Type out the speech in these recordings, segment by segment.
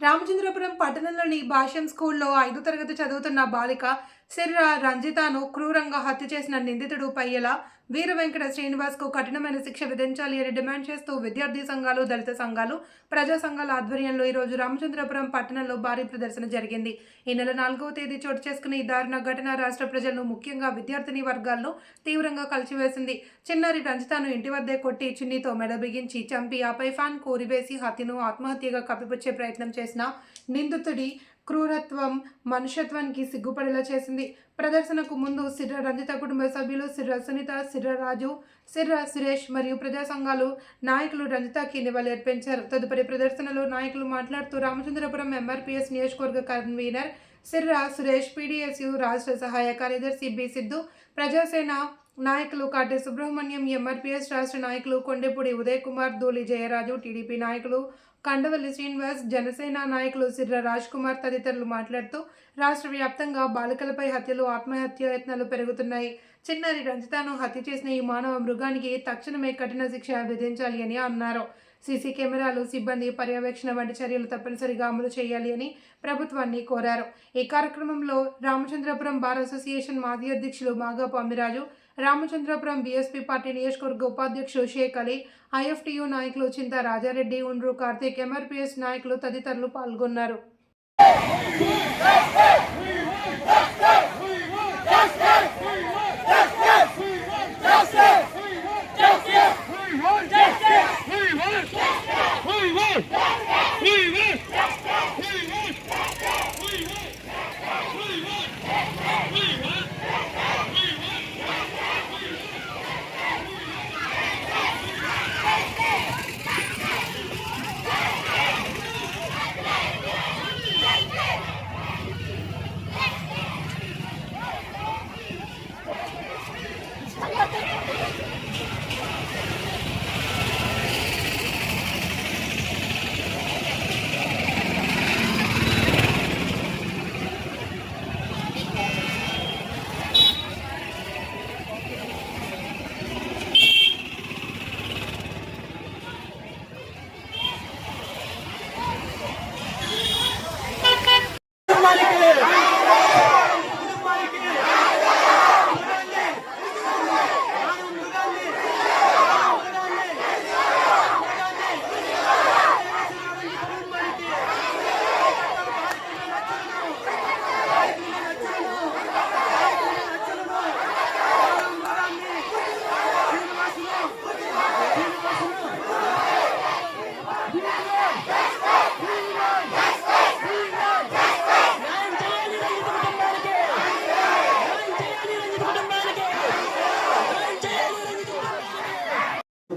రామచంద్రపురం పట్టణంలోని భాష్యం స్కూల్లో ఐదో తరగతి చదువుతున్న బాలిక సిర్ర రంజితాను క్రూరంగా హత్య చేసిన నిందితుడు పయ్యల వీర వెంకట శ్రీనివాస్కు కఠినమైన శిక్ష విధించాలి అని డిమాండ్ చేస్తూ విద్యార్థి సంఘాలు దళిత సంఘాలు ప్రజా సంఘాల ఆధ్వర్యంలో ఈరోజు రామచంద్రపురం పట్టణంలో భారీ ప్రదర్శన జరిగింది. ఈ నెల నాలుగవ తేదీ చోటు చేసుకున్న ఈ దారుణ ఘటన రాష్ట్ర ప్రజలను ముఖ్యంగా విద్యార్థిని వర్గాల్లో తీవ్రంగా కలిచివేసింది చిన్నారి రంజితాను ఇంటి వద్దే కొట్టి చిన్నితో మెడ బిగించి చంపి ఆపై ఫ్యాన్ కోరివేసి హత్యను ఆత్మహత్యగా కప్పిపుచ్చే ప్రయత్నం చేసిన నిందితుడి క్రూరత్వం మనుషత్వానికి సిగ్గుపడేలా చేసింది. ప్రదర్శనకు ముందు సిర్ర రంజిత కుటుంబ సభ్యులు సిర్ర సునీత సిర్ర రాజు సిర్ర సురేష్ మరియు ప్రజా సంఘాలు నాయకులు రంజితకి నివాళి అర్పించారు. తదుపరి ప్రదర్శనలో నాయకులు మాట్లాడుతూ రామచంద్రపురం ఎంఆర్పీఎస్ నియోజకవర్గ కన్వీనర్ సిర్ర సురేష్ పీడీఎస్యు రాష్ట్ర సహాయ కార్యదర్శి బి సిద్ధు ప్రజాసేన నాయకులు కాటి సుబ్రహ్మణ్యం ఎంఆర్పీఎస్ రాష్ట్ర నాయకులు కొండెపూడి ఉదయ్ కుమార్ ధూళి జయరాజు టీడీపీ నాయకులు కండవల్లి శ్రీనివాస్ జనసేన నాయకులు సిర్ర రాజ్ కుమార్ తదితరులు మాట్లాడుతూ రాష్ట్ర వ్యాప్తంగా బాలికలపై హత్యలు ఆత్మహత్య యత్నాలు పెరుగుతున్నాయి. చిన్నారి రంజితాను హత్య చేసిన ఈ మానవ మృగానికి తక్షణమే కఠిన శిక్ష విధించాలి అని అన్నారు. సీసీ కెమెరాలు సిబ్బంది పర్యవేక్షణ వంటి చర్యలు తప్పనిసరిగా అమలు చేయాలి అని ప్రభుత్వాన్ని కోరారు. ఈ కార్యక్రమంలో రామచంద్రపురం బార్ అసోసియేషన్ మాజీ అధ్యక్షులు మాగా పామిరాజు రామచంద్రపురం బీఎస్పీ పార్టీ నియోజకవర్గ ఉపాధ్యక్షుడు షేక్ అలీ ఐఎఫ్టియు నాయకులు చింత రాజారెడ్డి ఉండ్రు కార్తీక్ ఎంఆర్పీఎస్ నాయకులు తదితరులు పాల్గొన్నారు.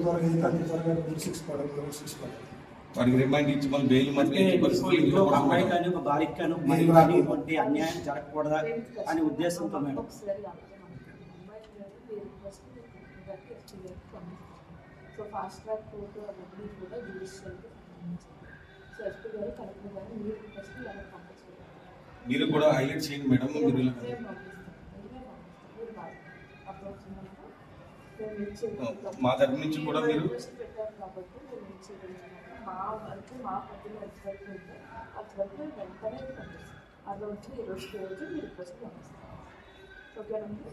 త్వరగా ఇది అతి త్వరగా రూల్ సిక్స్ పడదు రూల్ సిక్స్ పడదు వారికి రిమైండ్ ఇచ్చి మళ్ళీ బెయిల్ ఇంట్లో ఒక. అమ్మాయి కానీ ఒక బాలిక కానీ మహిళ కానీ ఇటువంటి అన్యాయం జరగకూడదా అనే ఉద్దేశంతో మేడం ఒకసారి సో ఫాస్ట్ ట్రాక్ కోర్టు అవన్నీ కూడా జ్యుడిషియల్ సో ఎస్పీ గారు కలెక్టర్ గారు మీరు రిక్వెస్ట్ ఇలా పంపించారు మీరు కూడా హైలైట్ చేయండి మేడం మీరు అప్రోచ్ మా తరపు నుంచి కూడా మీరు పెట్టారు కాబట్టి మా మా ఆ రోజు ఈ రోజు రోజు మీ రిక్వెస్ట్ ఓకేనండి?